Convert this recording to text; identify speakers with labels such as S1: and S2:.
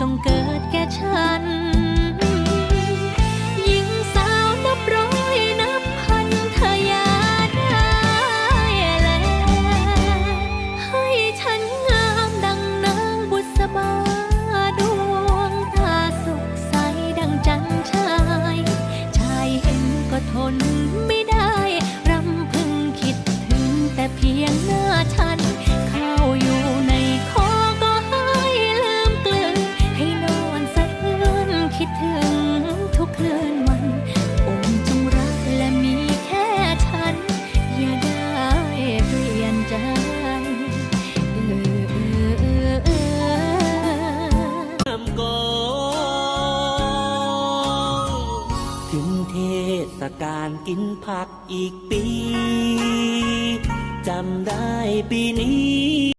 S1: จงเกิดแก่ฉัน หญิงสาวนับร้อยนับพันเธอยาได้แลให้ฉันงามดังนางบุษบาดวงตาสุขใสดังจันทราย ชายเห็นก็ทนไม่ได้
S2: ถึงเทศกาลกินผักอีกปี จำได้ปีนี้